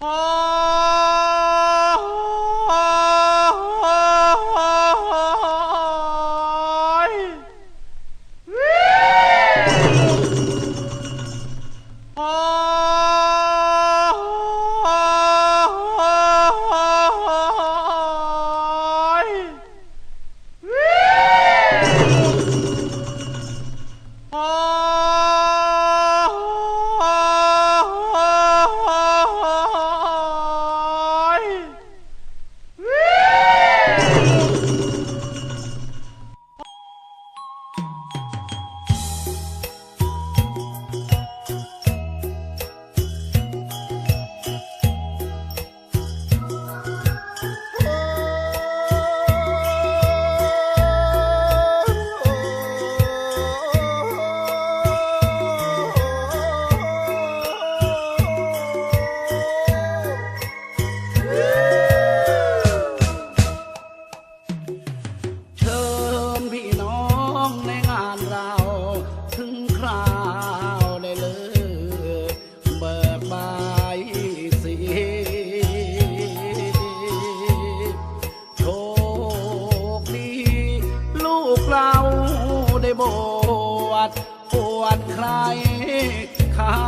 เถึงคราวได้เลยเบิกบายสีโชคดีลูกเราได้บวชปวดใครเขา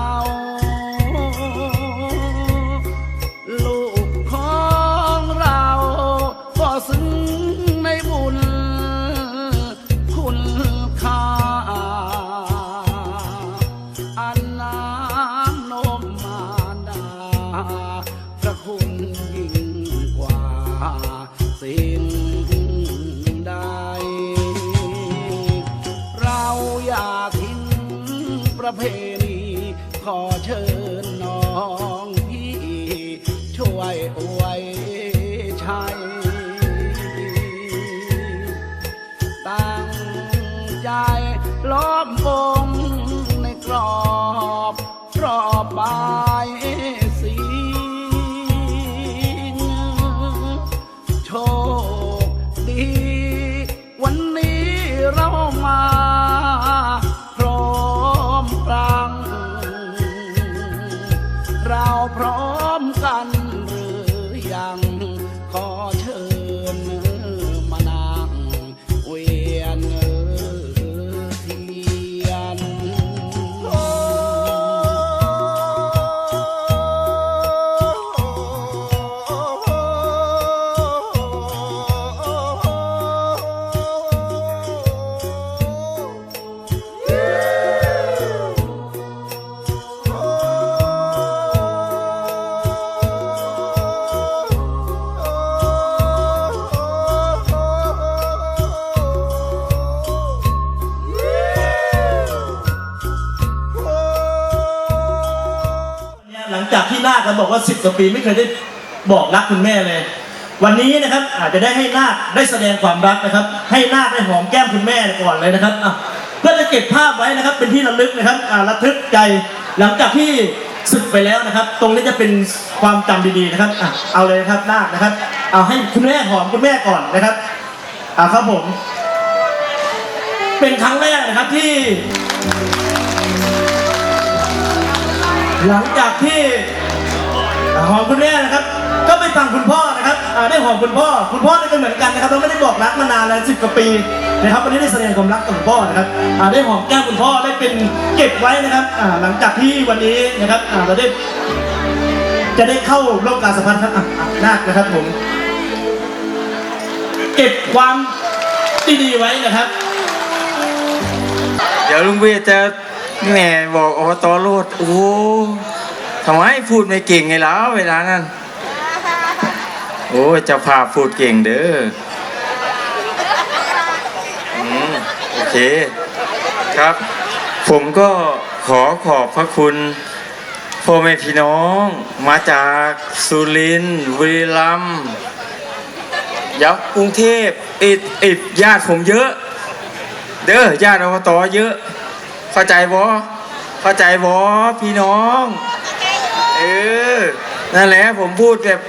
ประเพณีขอเชิญน้องพี่ ช่วยอวยชัยตั้งใจ เราบอกว่าสิบกว่าปีไม่เคยได้บอกรักคุณแม่เลย วันนี้นะครับอาจจะได้ให้นาคได้แสดงความรักนะครับ ให้นาคได้หอมแก้มคุณแม่ก่อนเลยนะครับเพื่อจะเก็บภาพไว้นะครับ เป็นที่ระลึกนะครับอ่าระทึกใจหลังจากที่ศึกไปแล้วนะครับ ตรงนี้จะเป็นความจำดีๆนะครับเอาเลยครับนาคนะครับ เอาให้คุณแม่หอมคุณแม่ก่อนนะครับอ่าครับผม เป็นครั้งแรกนะครับที่ หลังจากที่ หอมคุณแม่นะครับ ก็ไปฟังคุณพ่อนะครับอ่าได้หอมคุณพ่อ คุณพ่อนี่ก็เหมือนกันนะครับเราไม่ได้บอกรักมานานแล้วสิบกว่าปีนะครับวันนี้ได้แสดงความรักกับคุณพ่อนะครับอ่าได้หอมแก้มคุณพ่อได้เป็นเก็บไว้นะครับอ่าหลังจากที่วันนี้นะครับอ่าเราได้จะได้เข้าร่วมการสัมพันธ์ครับอะอะนาคนะครับผม เก็บความดีๆไว้นะครับ เดี๋ยวลุงเวียจะแหมบอกอบตโลดโอ้ ทำไมพูดไม่เก่งไงแล้วเวลานั้น โอ้จะพาพูดเก่งเด้ออืมโอเคครับ ผมก็ขอขอบพระคุณพ่อแม่พี่น้องมาจากสุรินทร์บุรีรัมย์ยับกรุงเทพอิดอิดญาติผมเยอะ เด้อญาติอบตเยอะ เข้าใจบ่เข้าใจบ่พี่น้อง เออ นั่นแหละผมพูดแบบ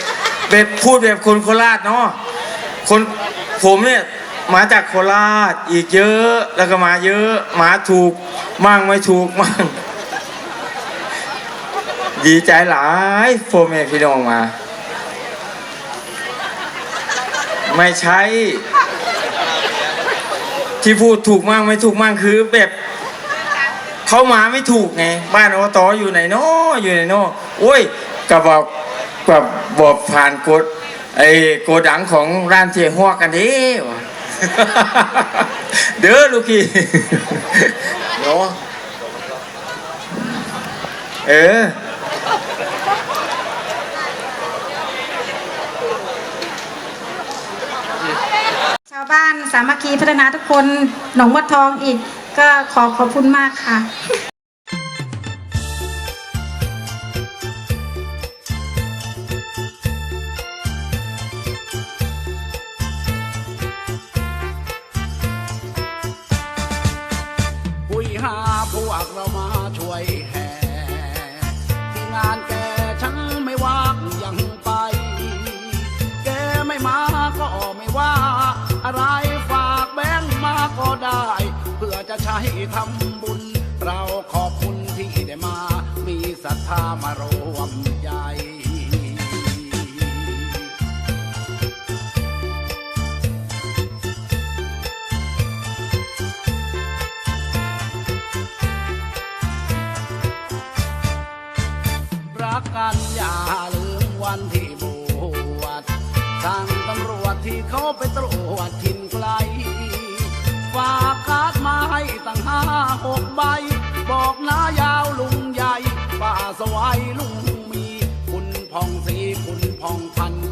แบบพูดแบบคนโคราชเนาะ คนผมเนี่ยมาจากโคราชอีกเยอะ แล้วก็มาเยอะ มาถูกมั่งไม่ถูกมั่ง ดีใจหลายโฟเมพี่น้องมา ไม่ใช่ ที่พูดถูกมากไม่ถูกมากคือแบบ เขามาไม่ถูกไง บ้านอบตอยู่ไหนเนาะอยู่ไหนเนาะโอ้ยกับบอกกับบอกผ่านกดไอ้โกดังของร้านเทียหัวกันเด้วะเด้อลูกพี่เนาะเออชาวบ้านสามัคคีพัฒนาทุกคนหนองวัดทองอีก ก็ขอขอบคุณมากค่ะคุยหาพวกเรามาช่วยแห่ที่งานแกฉันไม่ว่างยังไป แกไม่มาก็ไม่ว่าอะไร ใช้ทำบุญ เราขอบคุณที่ได้มา มีศรัทธามารวมใจรักกันอย่าลืมวันที่บวชสั่งตำรวจที่เขาไปตรวจ ลุงมี คุณพองสีคุณพองพันธ